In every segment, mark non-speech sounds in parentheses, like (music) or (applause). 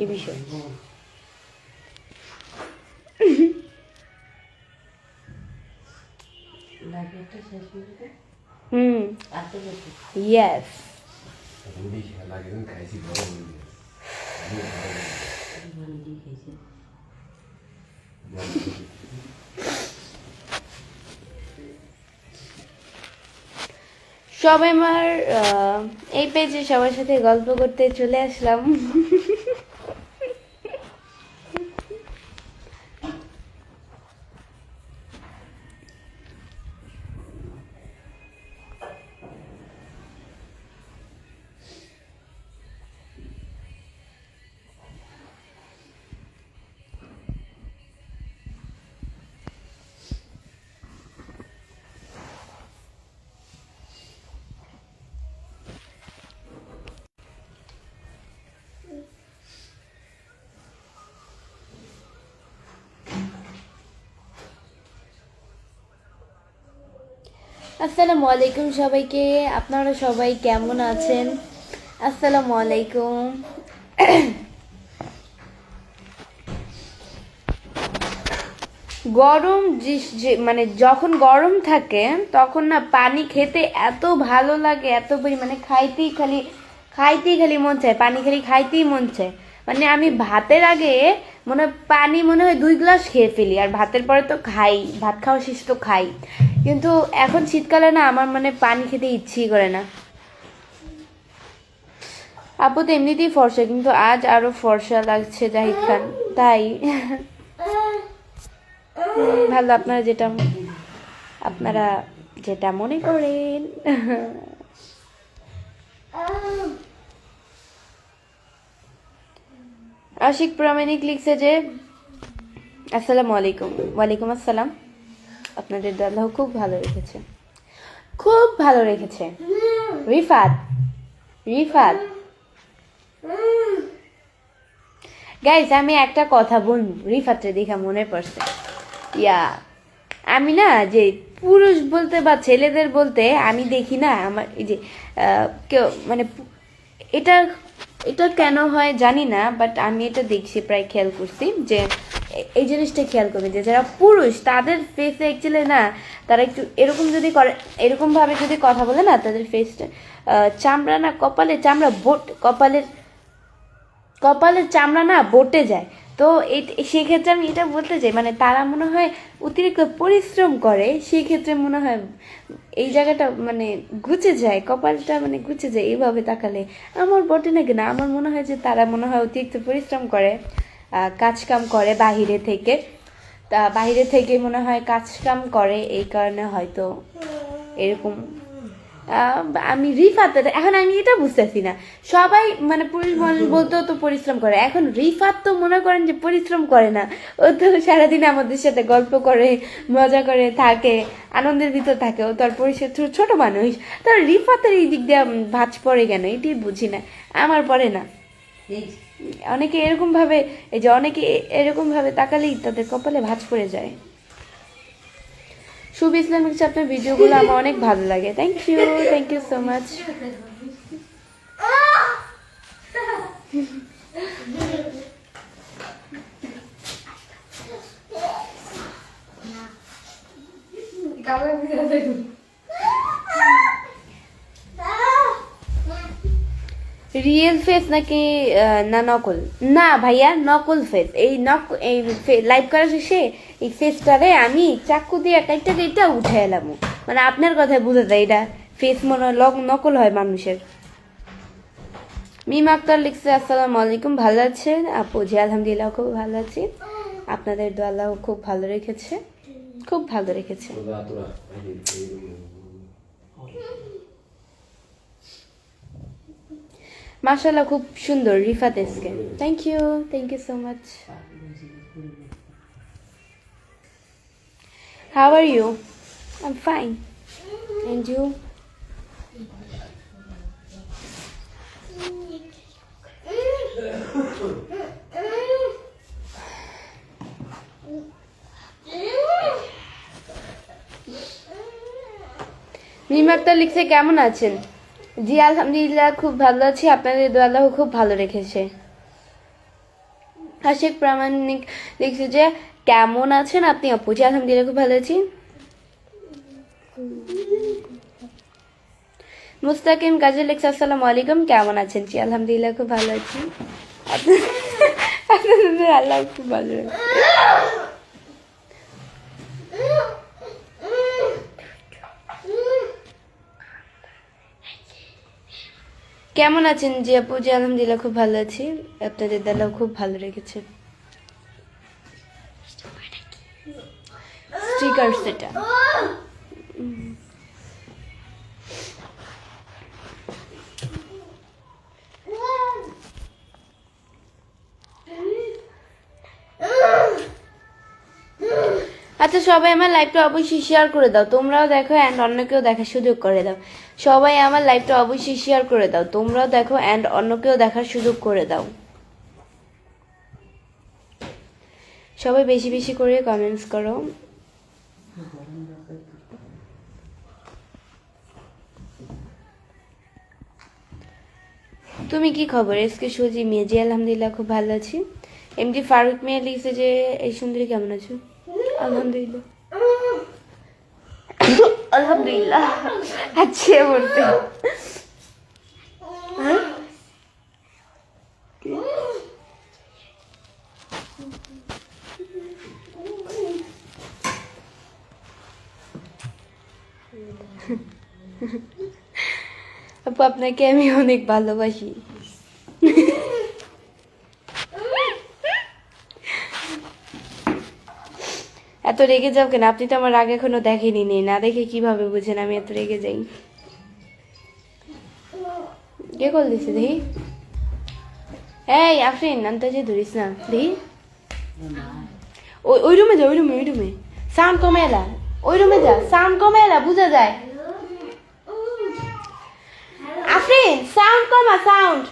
এই বিষয়ে। হুম। ইয়েস খাইছি সবাই আমার এই পেজে সবার সাথে গল্প করতে চলে আসলাম। (laughs) আসসালামু আলাইকুম সবাইকে। আপনারা সবাই কেমন আছেন? আসসালামু আলাইকুম। গরম মানে যখন গরম থাকে, তখন না পানি খেতে এত ভালো লাগে, এত পরিমাণে খাইতেই খালি খাইতেই খালি মন চায়, পানি খালি খাইতেই মন চায়। মানে আমি ভাতের আগে মনে হয় পানি মনে হয় দুই গ্লাস খেয়ে ফেলি, আর ভাতের পরে তো খাই, ভাত খাওয়া শেষ তো খাই। কিন্তু এখন শীতকালে না আমার মানে পানি খেতে ইচ্ছেই করে না। আপু তো এমনিতেই ফর্সা, কিন্তু আজ আরও ফর্সা লাগছে জাহিদ খান, তাই। ভালো, আপনারা যেটা আপনারা যেটা মনে করেন। আশিক প্রামাণিক লিখছে যে, আসসালামু আলাইকুম। ওয়ালাইকুম আসসালাম। আপনাদের দাদা খুব ভালো রেখেছে। খুব ভালো রেখেছে। রিফাত রিফাত। গাইজ আমি একটা কথা বলব রিফাতরে দেখা মনে পড়ছে। ইয়া, আমি না যে পুরুষ বলতে বা ছেলেদের বলতে আমি দেখি না, আমার এই যে কেউ মানে এটা এটা কেন হয় জানি না বাট আমি এটা দেখছি, প্রায় খেয়াল করছি যে এই জিনিসটা খেয়াল করবে যে যারা পুরুষ, তাদের ফেসে অ্যাকচুয়ালি না, তারা একটু এরকম যদি করে, এরকমভাবে যদি কথা বলে না, তাদের ফেসটা চামড়া না কপালে চামড়া বোট, কপালের কপালের চামড়া না বটে যায়। তো এই- সেক্ষেত্রে আমি এটা বলতে চাই মানে তারা মনে হয় অতিরিক্ত পরিশ্রম করে সেই ক্ষেত্রে মনে হয় এই জায়গাটা মানে ঘুচে যায়, কপালটা মানে ঘুচে যায়, এইভাবে তাকালে। আমার বটে না? কিনা আমার মনে হয় যে তারা মনে হয় অতিরিক্ত পরিশ্রম করে। কাজকাম করে বাহিরে থেকে। তা বাইরে থেকে মনে হয় কাজকাম করে, এই কারণে হয়তো এরকম। আমি রিফাত, এখন আমি এটা বুঝতেছি না। সবাই মানে পুরুষ বলতেও তো পরিশ্রম করে। এখন রিফাত তো মনে করেন যে পরিশ্রম করে না। ও তো সারাদিন আমাদের সাথে গল্প করে, মজা করে থাকে, আনন্দের ভিতর থাকে। ও তো আর পরিশ্রম ছোট মানুষ। তার রিফাতের এই দিক দিয়ে ভাঁজ পড়ে কেন? এটাই বুঝি না। আমার পড়ে না। অনেকে এরকম ভাবে, এই যে অনেকে এ- এরকম ভাবে তাকালেই তাদের কপালে ভাঁজ পড়ে যায়। শুভ ইসলাম হচ্ছে আপনার ভিডিওগুলো আমার অনেক ভালো লাগে। Thank you thank you so much real face নাকি না নকল? না ভাইয়া, নকল ফেস এই নক, এই লাইভ করার শেষে এই ফেসটারে আমি চাকু দিয়ে কাইটা কাইটা উঠে এলাম। মানে আপনার কথায় বুঝে যায় এটা। ফেস মনে হয় নকল হয় মানুষের। মিম আক্তার লিখছে, আসসালামু আলাইকুম, ভালো আছেন? আপু, জি, আলহামদুলিল্লাহ, খুব ভালো আছি। আপনাদের দোয়াল্লাহ খুব ভালো রেখেছে। খুব ভালো রেখেছে। মাশাল্লাহ খুব সুন্দর, Rifat SK thank you thank you so much how are you you? I'm fine. And you? মিমাক্তা লিখছে, কেমন আছেন জি, আলহামদুলিল্লাহ, খুব ভালো আছি। আপনাদের দোয়া খুব ভালো রেখেছে। আশিক প্রামাণিক লিখছে যে, কেমন আছেন আপনি, অপু? জি, আলহামদুলিল্লাহ, খুব ভালো আছি। মুস্তাকিম কাজী লিখছে, আসসালামু আলাইকুম, কেমন আছেন? জি, আলহামদুলিল্লাহ, খুব ভালো আছি। আপনাদের আল্লাহ খুব ভালো কেমন আছেন জি আপু? জি, আলহামদুলিল্লাহ, খুব ভালো আছি। আপনাদের দাদাও খুব ভালো রেখেছে। স্টিকার সেটা আচ্ছা সবাই আমার লাইভটা অবশ্যই শেয়ার করে দাও। তোমরাও দেখো অ্যান্ড অন্যকেও দেখার সুযোগ করে দাও। সবাই আমার লাইভটা অবশ্যই শেয়ার করে দাও। তোমরাও দেখো অ্যান্ড অন্যকেও দেখার সুযোগ করে দাও। সবাই বেশি বেশি করে কমেন্টস করো। তুমি কি খবর? এসকে সুজি, মেজি, আলহামদুলিল্লাহ, খুব ভালো আছি। এমডি ফারুক মেয়ে লিখছে যে, এই সুন্দরী কেমন আছো? আলহামদুলিল্লাহ। আলহামদুলিল্লাহ আছে বলতে হ্যাঁ? আপু আপনাকে আমি অনেক ভালোবাসি রেগে যাও কেন? আপনি তো আমার রাগ এখনও দেখেনি নেই না দেখে কীভাবে বুঝেন? আমি এত রেগে যাই। কে কল দিছে দেখি এই, আফরিন আনতে যে ধরিস না। দেখি ওই ওই রুমে যা, ওই রুমে ওই রুমে। সাউন্ড কমে এলা ওই রুমে যা। সাউন্ড কমে এলা বুঝা যায়। আফরিন, সাউন্ড কমা, সাউন্ড।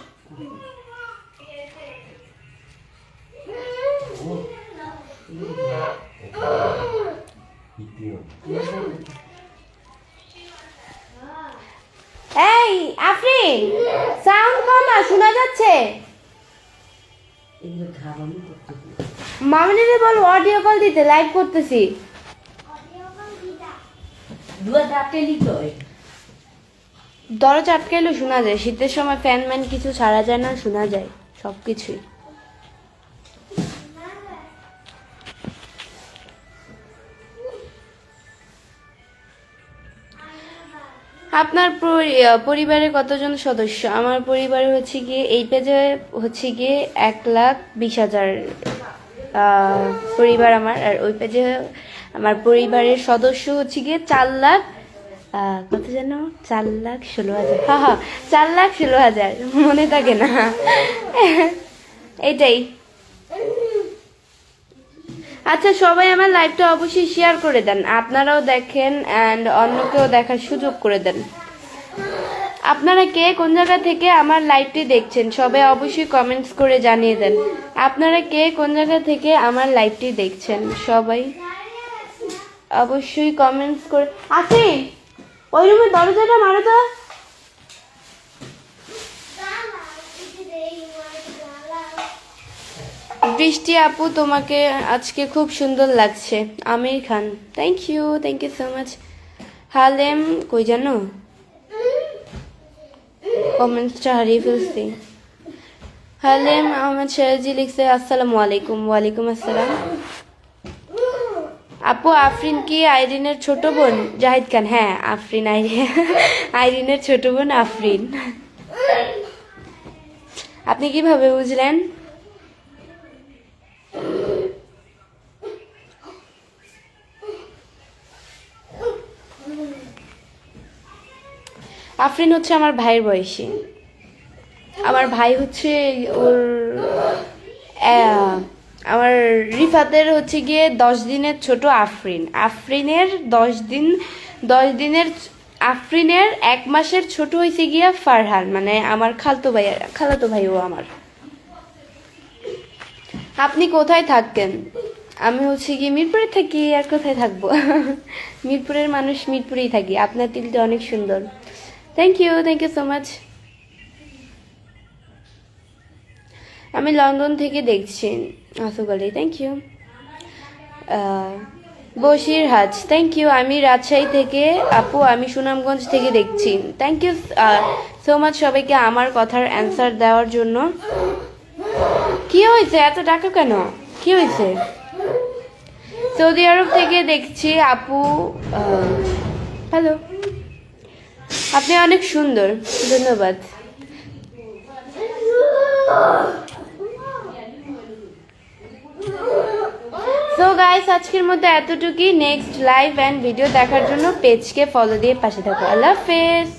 এই আফরিন সাউন্ড কমা শোনা যাচ্ছে? মামনিরে বল অডিও কল দিতে লাইভ করতেছি। দরজা আটকাইলেও শোনা যায় শীতের সময় ফ্যান ম্যান কিছু ছাড়া যায় না শোনা যায় সব কিছুই আপনার পরি- আহ, পরিবারে কতজন সদস্য? আমার পরিবারে হচ্ছে গিয়ে এই পেজে হচ্ছে গিয়ে এক লাখ বিশ হাজার পরিবার আমার। আর ওই পেজে আমার পরিবারের সদস্য হচ্ছে গিয়ে চার লাখ কত যেন? চার লাখ ষোলো হাজার। হা হা চার লাখ ষোলো হাজার। মনে থাকে না। এটাই আচ্ছা সবাই আমার লাইভটা অবশ্যই শেয়ার করে দেন। আপনারাও দেখেন অ্যান্ড অন্যকেও দেখার সুযোগ করে দেন। আপনারা কে, কোন জায়গা থেকে আমার লাইভটি দেখছেন, সবাই অবশ্যই কমেন্টস করে জানিয়ে দেন। আপনারা কে, কোন জায়গা থেকে আমার লাইভটি দেখছেন, সবাই অবশ্যই কমেন্টস করে আছে ওই রুমের দরজাটা মারো তো। বৃষ্টি আপু, তোমাকে আজকে খুব সুন্দর লাগছে। Aamir Khan. Thank you thank you so much Halem, কই জানো? কমেন্টসটা হারিয়ে ফেলছি। হালেম আহমদ সিরাজি লিখছে, আসসালামু আলাইকুম, ওয়ালাইকুম আসসালাম। আপু, আফরিন কি আইরিনের ছোট বোন? জাহিদ খান হ্যাঁ আফরিন আইরিন আইরিনের ছোট বোন আফরিন। আপনি কীভাবে বুঝলেন? আফরিন হচ্ছে আমার ভাইয়ের বয়সী। আমার ভাই হচ্ছে ওর আমার রিফাতের হচ্ছে গিয়ে দশ দিনের ছোট আফরিন। আফরিনের দশ দিন, দশ দিনের আফরিনের এক মাসের ছোট হয়েছে গিয়া ফারহান মানে আমার খালতো ভাই, খালাতো ভাইও আমার। আপনি কোথায় থাকেন? আমি হচ্ছে গিয়ে মিরপুরে থাকি, আর কোথায় থাকব? (laughs) মিরপুরের মানুষ মিরপুরেই থাকি। আপনার তিলটা অনেক সুন্দর। Thank you thank you so much আমি লন্ডন থেকে দেখছি আসুক থ্যাংক ইউ বশির হাজ থ্যাংক ইউ আমি রাজশাহী থেকে, আপু, আমি সুনামগঞ্জ থেকে দেখছি। থ্যাংক ইউ সো মাচ সবাইকে আমার কথার অ্যান্সার দেওয়ার জন্য। কি হয়েছে? এত টাকা কেন? কি হয়েছে? সৌদি আরব থেকে দেখছি, আপু হ্যালো আপনি অনেক সুন্দর, ধন্যবাদ। সো গাইস আজকের মধ্যে এতটুকুই। নেক্সট লাইভ অ্যান্ড ভিডিও দেখার জন্য পেজকে ফলো দিয়ে পাশে থাকো। আল্লাহ হাফেজ